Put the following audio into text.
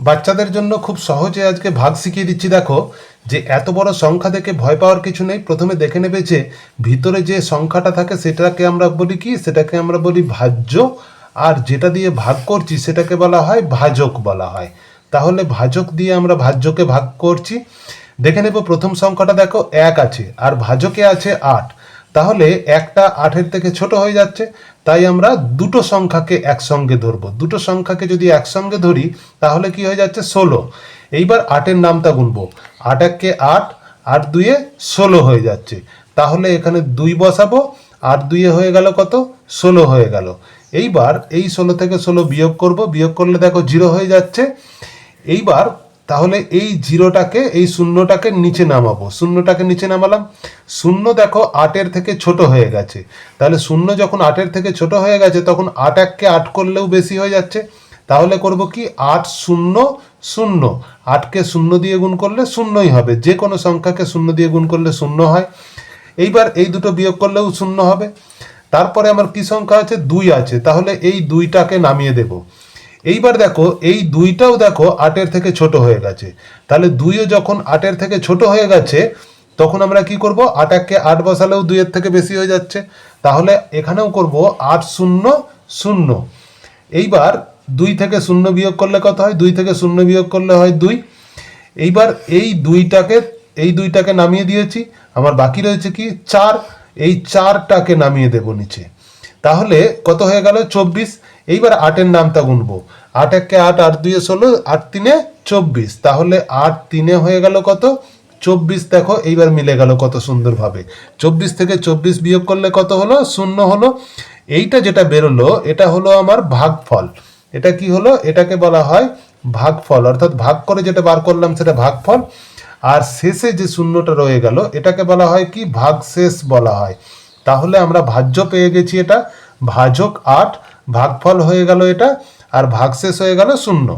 বাচ্চাদের জন্য খুব সহজে আজকে ভাগ শিখিয়ে দিচ্ছি। দেখো, যে এত বড় সংখ্যা দেখে ভয় পাওয়ার কিছু নেই। প্রথমে দেখে নেবে যে ভিতরে যে সংখ্যাটা থাকে, সেটাকে আমরা বলি কি? সেটাকে আমরা বলি ভাজ্য। আর যেটা দিয়ে ভাগ করছি, সেটাকে বলা হয় ভাজক বলা হয়। তাহলে ভাজক দিয়ে আমরা ভাজ্যকে ভাগ করছি। দেখে নেব প্রথম সংখ্যাটা দেখো, এক আছে। আর ভাজকে আছে আট। তাহলে একটা আটের থেকে ছোট হয়ে যাচ্ছে, তাই আমরা দুটো সংখ্যাকে একসঙ্গে ধরবো। দুটো সংখ্যাকে যদি একসঙ্গে ধরি, তাহলে কি হয়ে যাচ্ছে? ষোলো। এইবার আটের নামটা গুনবো। আট এককে আট আট দুয়ে ষোলো হয়ে যাচ্ছে। তাহলে এখানে দুই বসাবো, আট দুইয়ে হয়ে গেল কত? ষোলো হয়ে গেল। এইবার এই ষোলো থেকে ষোলো বিয়োগ করব। বিয়োগ করলে দেখো জিরো হয়ে যাচ্ছে। এইবার তাহলে এই জিরোটাকে, এই শূন্যটাকে নিচে নামাবো। শূন্যটাকে নিচে নামালাম। শূন্য দেখো আটের থেকে ছোট হয়ে গেছে। তাহলে শূন্য যখন আটের থেকে ছোট হয়ে গেছে, তখন আট এককে আট করলেও বেশি হয়ে যাচ্ছে। তাহলে করব কি? আট শূন্য শূন্য। আটকে শূন্য দিয়ে গুণ করলে শূন্যই হবে। যে কোনো সংখ্যাকে শূন্য দিয়ে গুণ করলে শূন্য হয়। এইবার এই দুটো বিয়োগ করলেও শূন্য হবে। তারপরে আমার কি সংখ্যা আছে? দুই আছে। তাহলে এই দুইটাকে নামিয়ে দেব। এইবার দেখো, এই দুইটাও দেখো আটের থেকে ছোট হয়ে গেছে। তাহলে দুইও যখন আটের থেকে ছোট হয়ে গেছে, তখন আমরা কি করব? আট এককে আট বসালেও দুইয়ের থেকে বেশি হয়ে যাচ্ছে। তাহলে এখানেও করব আট শূন্য শূন্য। এইবার দুই থেকে শূন্য বিয়োগ করলে কত হয়? দুই থেকে শূন্য বিয়োগ করলে হয় দুই। এইবার এই দুইটাকে এই দুইটাকে নামিয়ে দিয়েছি। আমার বাকি রয়েছে কি? চার। এই চারটাকে নামিয়ে দেব নিচে। তাহলে কত হয়ে গেল? চব্বিশ। এইবার আটের নামটা গুনবো। আট একে আট আট দুয়ে ষোলো, আট তিনে চব্বিশ। তাহলে আট তিনে হয়ে গেল কত? চব্বিশ দেখো, এইবার মিলে গেল কত সুন্দরভাবে। চব্বিশ থেকে চব্বিশ বিয়োগ করলে কত হলো? শূন্য হলো। এইটা যেটা বেরোলো, এটা হলো আমার ভাগফল। এটা কি হলো? এটাকে বলা হয় ভাগফল। অর্থাৎ ভাগ করে যেটা বার করলাম, সেটা ভাগফল। আর শেষে যে শূন্যটা রয়ে গেল, এটাকে বলা হয় কি? ভাগশেষ বলা হয়। তাহলে আমরা ভাজ্য পেয়ে গেছি এটা। ভাজক আট ভাগফল হয়ে গেল এটা আর ভাগশেষ হয়ে গেল শূন্য।